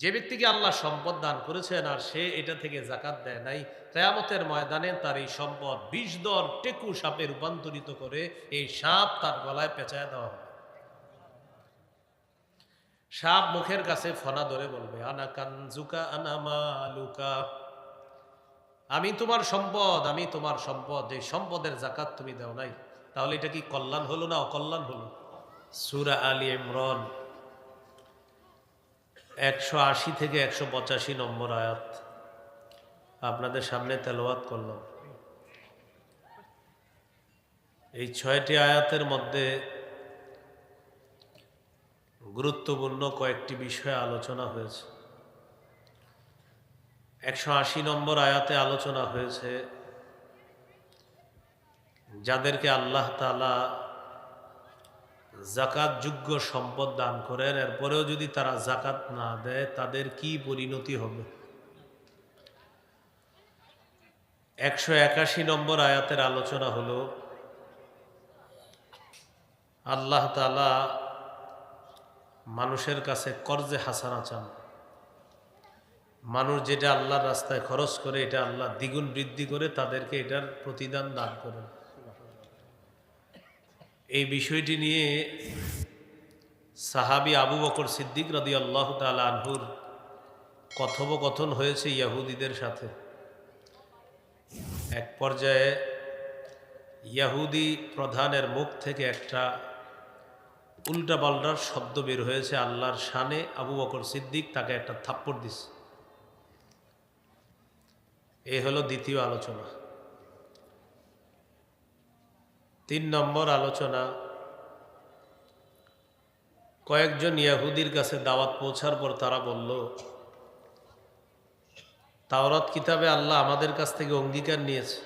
যে ব্যক্তিকে আল্লাহ সম্পদ দান করেছেন আর সে এটা থেকে জাকাত দেয় নাই, কেয়ামতের ময়দানে তার এই সম্পদ বিষ দর টেকু সাপে রূপান্তরিত করে এই সাপ তার গলায় পেঁচায় দেওয়া হবে। সাপ মুখের কাছে ফনা ধরে বলবে, আনা কানজুকা, আনা মালুকা। আমি তোমার সম্পদ, আমি তোমার সম্পদ, এই সম্পদের জাকাত তুমি দাও নাই। তাহলে এটা কি কল্যাণ হলো না অকল্যাণ হলো? সুরা আলী ইমরান। একশো আশি থেকে একশো পঁচাশি নম্বর আয়াত। আপনাদের সামনে তেলাওয়াত করলাম। এই ছয়টি আয়াতের মধ্যে গুরুত্বপূর্ণ কয়েকটি বিষয়ে আলোচনা হয়েছে। একশো আশি নম্বর আয়াতে আলোচনা হয়েছে, যাদেরকে আল্লাহ তালা জাকাত যোগ্য সম্পদ দান করেন, এরপরেও যদি তারা জাকাত না দেয়, তাদের কি পরিণতি হবে? একশো একাশি নম্বর আয়াতের আলোচনা হলো, আল্লাহ তালা মানুষের কাছে কর্জে হাসানা চান। মানুষ যেটা আল্লাহর রাস্তায় খরচ করে, এটা আল্লাহ দ্বিগুণ বৃদ্ধি করে, তাদেরকে এটার প্রতিদান দান করেন। এই বিষয়টি নিয়ে সাহাবি আবু বকর সিদ্দিক রদি আল্লাহ তালা আনহুর কথোপকথন হয়েছে ইয়াহুদিদের সাথে। এক পর্যায়ে ইয়াহুদি প্রধানের মুখ থেকে একটা উল্টা পাল্টার শব্দ বের হয়েছে, আল্লাহর শানে আবু বকর সিদ্দিক তাকে একটা থাপ্পড় দিছে। এই হলো দ্বিতীয় আলোচনা। তিন নম্বর আলোচনা, কয়েকজন ইয়াহুদির কাছে দাওয়াত পৌঁছার পর তারা বলল, তাওরাত কিতাবে আল্লাহ আমাদের কাছ থেকে অঙ্গীকার নিয়েছে।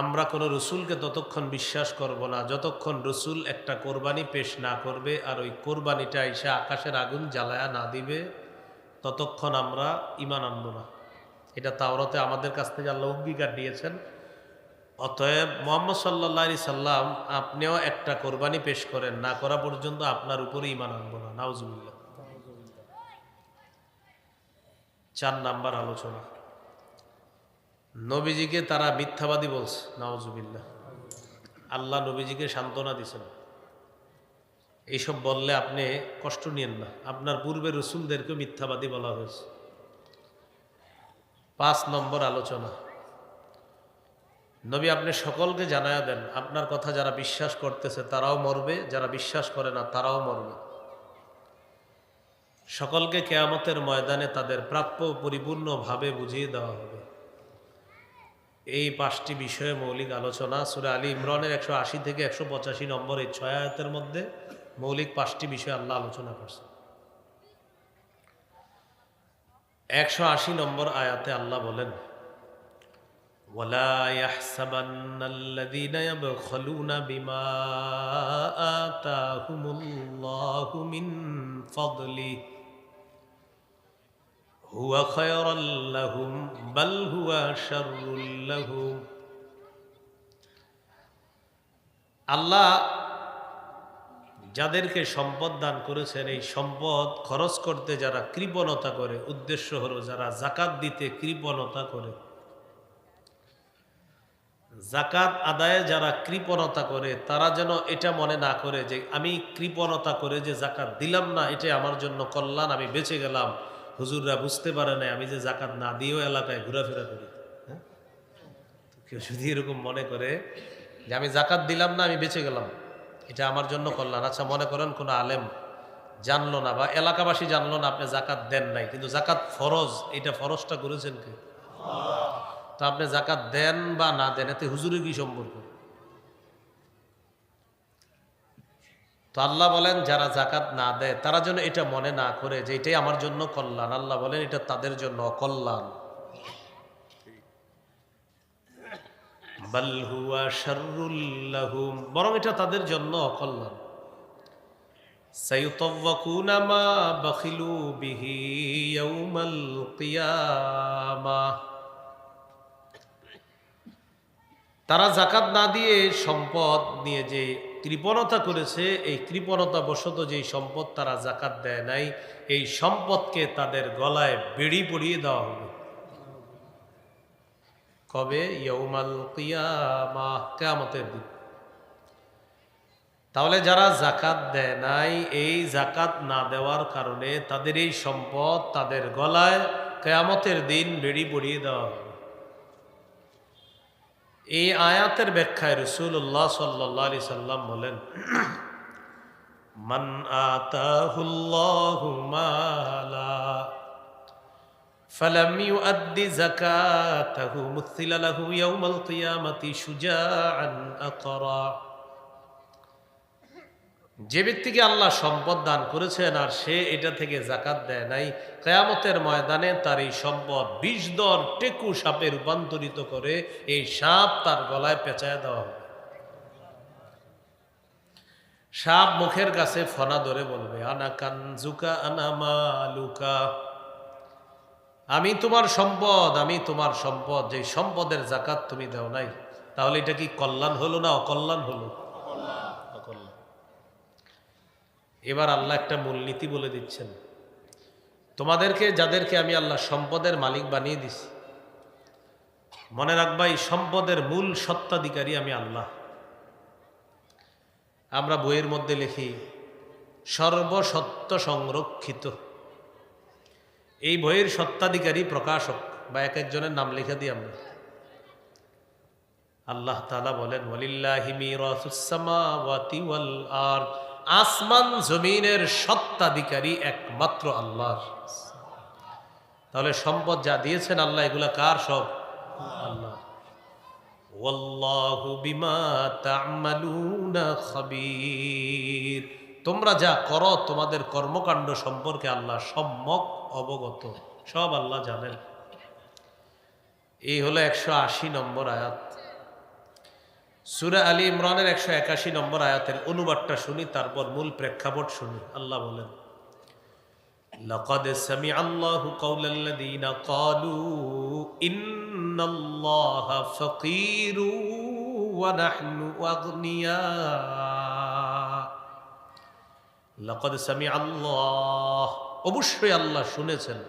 আমরা কোনো রসুলকে ততক্ষণ বিশ্বাস করব না, যতক্ষণ রসুল একটা কোরবানি পেশ না করবে আর ওই কোরবানিটা এসে আকাশের আগুন জ্বালায়া না দিবে, ততক্ষণ আমরা ইমান আনব না। এটা তাওরাতে আমাদের কাছ থেকে আল্লাহ অঙ্গীকার দিয়েছেন অতএব মোহাম্মদ সাল্লা সাল্লাম, আপনিও একটা কোরবানি পেশ করেন, না করা পর্যন্ত আপনার উপরে ইমান আনব না। নাউজুবিল্লাহ। চার নাম্বার আলোচনা। নবীজিকে তারা মিথ্যাবাদী বলছে। নাওজুবিল্লাহ আল্লাহ নবীজিকে সান্ত্বনা দিছেন এইসব বললে আপনি কষ্ট নিয়েন না। আপনার পূর্বে রসুলদেরকে মিথ্যাবাদী বলা হয়েছে। পাঁচ নম্বর আলোচনা। নবী আপনি সকলকে জানায়া দেন, আপনার কথা যারা বিশ্বাস করতেছে তারাও মরবে, যারা বিশ্বাস করে না তারাও মরবে। সকলকে কেয়ামতের ময়দানে তাদের প্রাপ্য পরিপূর্ণভাবে বুঝিয়ে দেওয়া হবে। এই পাঁচটি বিষয়ে মৌলিক আলোচনা, সুরে আলী ইমরানের একশো আশি থেকে একশো পঁচাশি নম্বর এই ছয় আয়তের মধ্যে মৌলিক পাঁচটি বিষয়ে আল্লাহ আলোচনা করছে একশো আশি নম্বর আয়াতে আল্লাহ বলেন ولا يحسبن الذين يبخلون بما آتاهم الله من فضله هو خيرا لهم بل هو شر لهم আল্লাহ যাদেরকে সম্পদ দান করেছেন এই সম্পদ খরচ করতে যারা কৃপণতা করে উদ্দেশ্য হলো যারা জাকাত দিতে কৃপণতা করে জাকাত আদায়ে যারা কৃপণতা করে, তারা যেন এটা মনে না করে যে আমি কৃপণতা করে যে জাকাত দিলাম না এটা আমার জন্য কল্যাণ, আমি বেঁচে গেলাম। হুজুররা বুঝতে পারে না আমি যে জাকাত না দিয়েও এলাকায় ঘোরাফেরা করি। হ্যাঁ? কেউ যদি এরকম মনে করে যে আমি জাকাত দিলাম না, আমি বেঁচে গেলাম, এটা আমার জন্য কল্যাণ। আচ্ছা মনে করেন কোনো আলেম জানলো না বা এলাকাবাসী জানলো না, আপনি জাকাত দেন নাই, কিন্তু জাকাত ফরজ, এটা ফরজটা করেছেন কি? তো আপনি জাকাত দেন বা না দেন, এতে হুজুরের কি সম্পর্ক? তো আল্লাহ বলেন, যারা জাকাত না দেয়, তারা যেন এটা মনে না করে যে এটাই আমার জন্য কল্যাণ। আল্লাহ বলেন, এটা তাদের জন্য অকল্যাণ। বরং এটা তাদের জন্য অকল্যাণ। তারা জাকাত না দিয়ে সম্পদ নিয়ে যে কৃপণতা করেছে, এই কৃপণতা বশত যেই সম্পদ তারা জাকাত দেয় নাই, এই সম্পদকে তাদের গলায় বেড়ি পড়িয়ে দেওয়া হবে কবে? ইয়ৌমাল কিয়ামা কেয়ামতের দিন। তাহলে যারা জাকাত দেয় নাই, এই জাকাত না দেওয়ার কারণে তাদের এই সম্পদ তাদের গলায় কেয়ামতের দিন বেড়ি পড়িয়ে দেওয়া হবে এই আয়াতের ব্যাখ্যায় রসুল্লাহ সাল্লাহ আলি সাল্লাম বলেন মান আতাহুল্লাহু মালা فلم يؤد زكاته مثل له يوم القيامة شجاعا أقرا যে ব্যক্তিকে আল্লাহ সম্পদ দান করেছেন আর সে এটা থেকে জাকাত দেয় নাই, কেয়ামতের ময়দানে তার এই সম্পদ বিষ দর টেকু সাপে রূপান্তরিত করে এই সাপ তার গলায় পেঁচায় দেওয়া হবে। সাপ মুখের কাছে ফনা ধরে বলবে, আনা কানজুকা, আনা মালুকা। আমি তোমার সম্পদ, আমি তোমার সম্পদ যে সম্পদের জাকাত তুমি দাও নাই, তাহলে এটা কি কল্যাণ হলো না অকল্যাণ হলো অকল্যাণ এবার আল্লাহ একটা মূলনীতি বলে দিচ্ছেন। তোমাদেরকে, যাদেরকে আমি আল্লাহ সম্পদের মালিক বানিয়ে দিছি, মনে রাখবা, এই সম্পদের মূল সত্ত্বাধিকারী আমি আল্লাহ। আমরা বইয়ের মধ্যে লিখি, সর্বসত্ত্ব সংরক্ষিত। এই বইয়ের সত্ত্বাধিকারী প্রকাশক, বা এক একজনের নাম লিখে দিই আমরা। আল্লাহ তালা বলেন আর আসমান জমিনের সত্ত্বাধিকারী একমাত্র আল্লাহ তাহলে সম্পদ যা দিয়েছেন আল্লাহ, এগুলা কার সব? আল্লাহ তোমরা যা করো, তোমাদের কর্মকাণ্ড সম্পর্কে আল্লাহ সম্যক অবগত। সব আল্লাহ জানেন। এই হলো একশো আশি নম্বর আয়াত। সুরা আলী ইমরানের একশো একাশি নম্বর আয়াতের অনুবাদটা শুনি তারপর মূল প্রেক্ষাপট শুনি আল্লাহ বলেন لقد سمع الله قول الذين قالوا إن الله فقير ونحن أغنياء لقد سمع الله অবশ্যই আল্লাহ শুনেছেন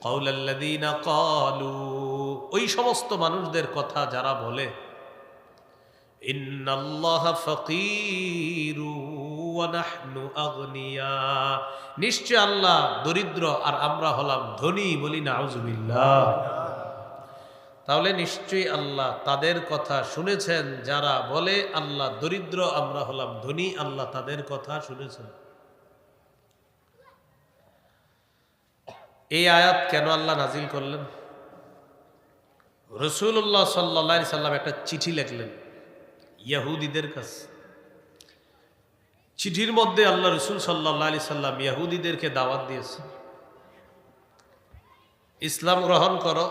কৌলাল্লাদিনা কালু ওই সমস্ত মানুষদের কথা যারা বলে ফকিরু ওয়া নাহনু আগনিয়া। নিশ্চয় আল্লাহ দরিদ্র আর আমরা হলাম ধনী বলি না আউজুবিল্লাহ তাহলে নিশ্চয়ই আল্লাহ তাদের কথা শুনেছেন, যারা বলে আল্লাহ দরিদ্র, আমরা হলাম ধনী, আল্লাহ তাদের কথা শুনেছেন। এই আয়াত কেন আল্লাহ নাজিল করলেন? রসুল্লাহ সাল্লা সাল্লাম একটা চিঠি লিখলেন। ইয়াহুদিদের কাছে। চিঠির মধ্যে আল্লাহ রসুল সাল্লাহ আলি সাল্লাম ইয়াহুদিদেরকে দাওয়াত দিয়েছে। ইসলাম গ্রহণ করো,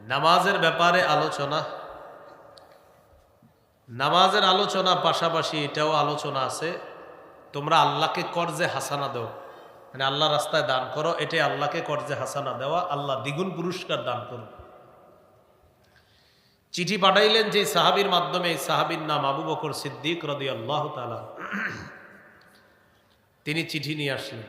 নামাজের ব্যাপারে আলোচনা। নামাজের আলোচনা পাশাপাশি এটাও আলোচনা আছে, তোমরা আল্লাহকে কর্জে হাসানা দাও। মানে আল্লাহ রাস্তায় দান করো, এটাই আল্লাহকে কর্জে হাসানা দেওয়া, আল্লাহ দ্বিগুণ পুরস্কার দান করো চিঠি পাঠাইলেন যে সাহাবির মাধ্যমে এই সাহাবির নাম আবু বকর সিদ্দিক রদি আল্লাহ তালা তিনি চিঠি নিয়ে আসলেন।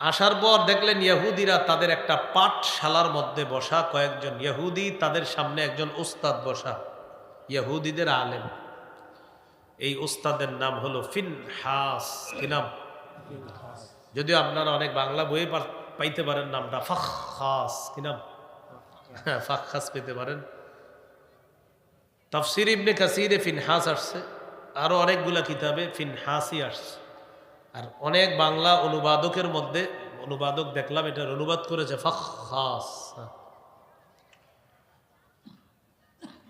আসার পর দেখলেন ইয়াহুদিরা তাদের একটা পাঠশালার মধ্যে বসা, কয়েকজন ইয়াহুদি তাদের সামনে একজন ওস্তাদ বসা ইয়াহুদিদের আলেম। এই ওস্তাদের নাম হলো ফিন হাস কি নাম? যদিও আপনারা অনেক বাংলা বইয়ে পাইতে পারেন নামটা ফাখাস কি নাম? হ্যাঁ ফাখাস পেতে পারেন। তাফসির ইবনে কাসিরে ফিনহাস আসছে আরও অনেকগুলা কিতাবে ফিনহাসই আসছে। আর অনেক বাংলা অনুবাদকের মধ্যে, অনুবাদক দেখলাম, এটার অনুবাদ করেছে ফাখাস।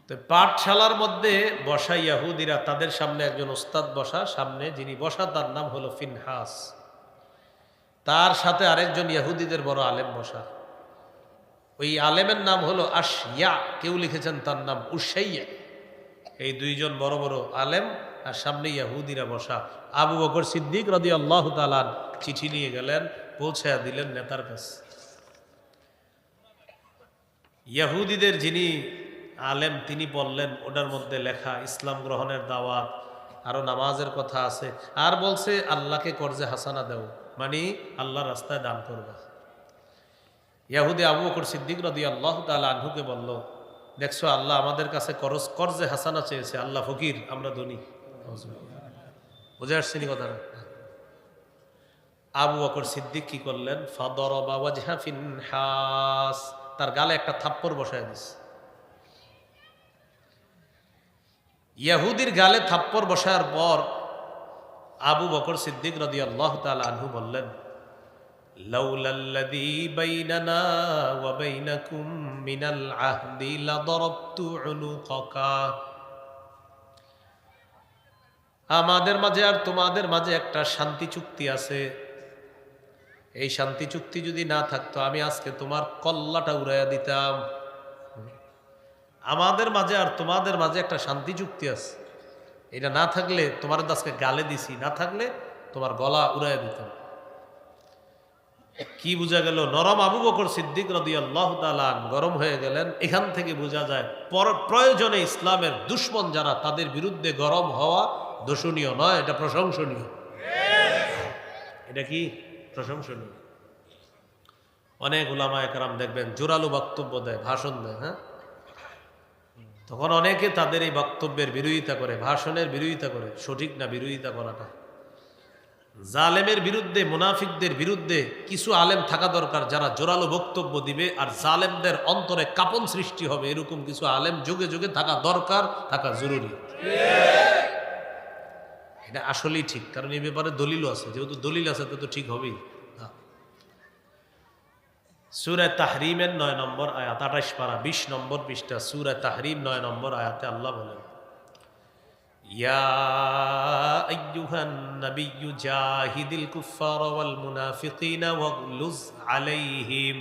তো পাঠশালার মধ্যে বসা ইয়াহুদিরা, তাদের সামনে একজন ওস্তাদ বসা, সামনে যিনি বসা, তার নাম হলো ফিনহাস। তার সাথে আরেকজন ইয়াহুদিদের বড় আলেম বসা। ওই আলেমের নাম হলো আশিয়া। কেউ লিখেছেন তার নাম উসাইয়া এই দুইজন বড় বড় আলেম আর সামনে ইয়াহুদিরা বসা। আবু বকর সিদ্দিক রদি আল্লাহ তালান চিঠি নিয়ে গেলেন পৌঁছে দিলেন নেতার কাছে। ইয়াহুদিদের যিনি আলেম, তিনি বললেন, ওটার মধ্যে লেখা, ইসলাম গ্রহণের দাওয়াত, আরও নামাজের কথা আছে। আর বলছে, আল্লাহকে কর্জে হাসানা দেও। মানে আল্লাহ রাস্তায় দান করবে। ইয়াহুদি আবু বকর সিদ্দিক রদি আল্লাহ তালা আনহুকে বলল, দেখছ, আল্লাহ আমাদের কাছে করজ, কর্জে হাসানা চেয়েছে, আল্লাহ ফকির, আমরা ধনী। বুঝে আসছেনি কথাটা? আবু বকর সিদ্দিক কি করলেন? ফাদর হাস। তার গালে একটা থাপ্পড় বসায় দিস ইয়াহুদির গালে থাপ্পড় বসার পর আবু বকর সিদ্দিক রদি আল্লাহ তাল আনহু বললেন লাউলাল্লাযী বাইনানা ওয়া বাইনাকুম মিনাল আহদি লাদরাবতু উনুকাকা আমাদের মাঝে আর তোমাদের মাঝে একটা শান্তি চুক্তি আছে। এই শান্তি চুক্তি যদি না থাকতো, আমি আজকে তোমার কল্লাটা উড়াইয়া দিতাম। আমাদের মাঝে আর তোমাদের মাঝে একটা শান্তি চুক্তি আছে। এটা না থাকলে তোমার আজকে গালে দিছি, না থাকলে তোমার গলা উড়াইয়া দিতাম। কি বোঝা গেল? নরম আবু বকর সিদ্দিক রদি আল্লাহ গরম হয়ে গেলেন। এখান থেকে বোঝা যায়, পর- প্রয়োজনে ইসলামের দুশ্মন যারা তাদের বিরুদ্ধে গরম হওয়া দোষণীয় নয়, এটা প্রশংসনীয়। এটা কি? প্রশংসনীয়। অনেক ওলামা একরাম দেখবেন, জোরালো বক্তব্য দেয়, ভাষণ দেয় হ্যাঁ? তখন অনেকে তাদের এই বক্তব্যের বিরোধিতা করে, ভাষণের বিরোধিতা করে, সঠিক না বিরোধিতা করাটা? জালেমের বিরুদ্ধে, মুনাফিকদের বিরুদ্ধে কিছু আলেম থাকা দরকার যারা জোরালো বক্তব্য দিবে আর জালেমদের অন্তরে কাপন সৃষ্টি হবে। এরকম কিছু আলেম যুগে যুগে থাকা দরকার, থাকা জরুরি। এটা আসলেই ঠিক, কারণ এই ব্যাপারে দলিলও আছে। যেহেতু দলিল আছে, তো ঠিক হবেই। সুরায় তাহরিমের নয় নম্বর আয়াত, আঠাশ পারা, বিশ নম্বর পৃষ্ঠা সুরায় তাহরিম নয় নম্বর আয়াতে আল্লাহ বলেন يا أيها النبي جاهد الكفار والمنافقين واغلظ عليهم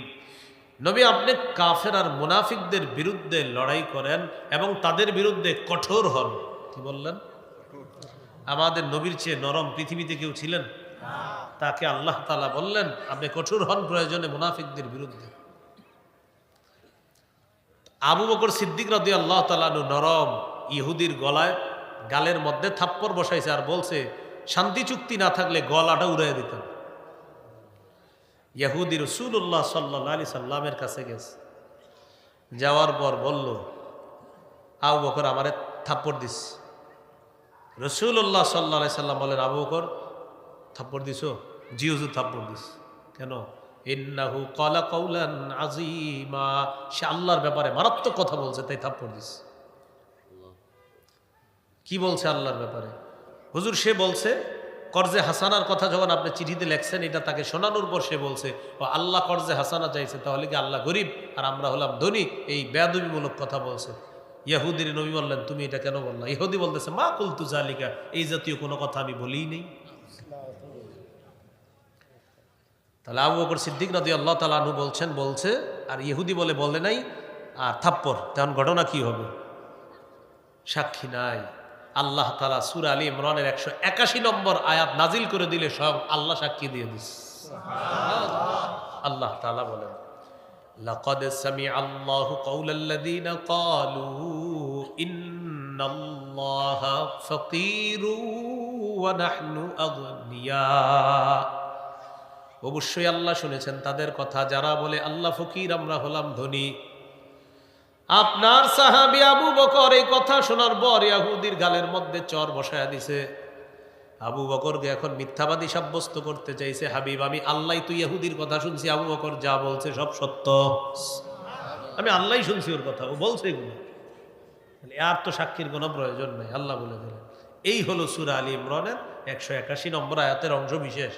নবী আপনি কাফের আর মুনাফিকদের বিরুদ্ধে লড়াই করেন এবং তাদের বিরুদ্ধে কঠোর হন কি বললেন আমাদের নবীর চেয়ে নরম পৃথিবীতে কেউ ছিলেন তাকে আল্লাহ তালা বললেন আপনি কঠোর হন প্রয়োজনে মুনাফিকদের বিরুদ্ধে আবু বকর সিদ্দিক রদি আল্লাহ তালানু নরম ইহুদির গলায় গালের মধ্যে থাপ্পড় বসাইছে আর বলছে, শান্তি চুক্তি না থাকলে গলাটা উড়াই দিতাম ইহুদি রসুল্লাহ সাল্লা আলি সাল্লামের কাছে গেছে। যাওয়ার পর বলল, আবু বকর আমারে থাপ্পড় দিস। রসুল্লাহ সাল্লা আলি সাল্লাম বলেন, আবু বকর, থাপ্পড় দিস জি হুজুর, থাপ্পড় দিস। কেন? ইন্নাহু কলা কৌলান আজিমা সে আল্লাহর ব্যাপারে মারাত্মক কথা বলছে, তাই থাপ্পড় দিস। কি বলছে আল্লাহর ব্যাপারে? হুজুর, সে বলছে, কর্জে হাসানার কথা যখন আপনি চিঠিতে লেখছেন, এটা তাকে শোনানোর পর সে বলছে, ও আল্লাহ কর্জে হাসানা চাইছে, তাহলে কি আল্লাহ গরিব? আর আমরা হলাম ধনী। এই বেয়াদবিমূলক কথা বলছে। ইয়াহুদির নবী বললেন, তুমি এটা কেন বললা? ইহুদি বলতেছে, মা কুলতু জালিকা এই জাতীয় কোনো কথা আমি বলিই নেই। তাহলে আবু বকর সিদ্দিক নদী আল্লাহ তালু বলছেন, বলছে, আর ইহুদি বলে বলে নাই, আর থাপ্পর তখন ঘটনা কি হবে? সাক্ষী নাই। আল্লাহ তালা সুর আলী ইমরানের একশো একাশি নম্বর আয়াত নাজিল করে দিলে সব আল্লাহ সাক্ষী দিয়ে দিস আল্লাহ তালা বলেন لقد سمع الله قول الذين قالوا إن الله فقير ونحن أغنياء অবশ্যই আল্লাহ শুনেছেন তাদের কথা যারা বলে আল্লাহ ফকির আমরা হলাম ধনী আপনার সাহাবি আবু বকর এই কথা শোনার পর ইয়াহুদির গালের মধ্যে চর বসায়া দিছে। আবু বকরকে এখন মিথ্যাবাদী সাব্যস্ত করতে চাইছে। হাবিব, আমি আল্লাহ তুই ইহুদির কথা শুনছি, আবু বকর যা বলছে সব সত্য। আমি আল্লাহ শুনছি ওর কথা, ও বলছে এগুলো। আর তো সাক্ষীর কোনো প্রয়োজন নেই, আল্লাহ বলে দিলেন। এই হলো সুরা আলী ইমরানের একশো একাশি নম্বর আয়াতের অংশ বিশেষ।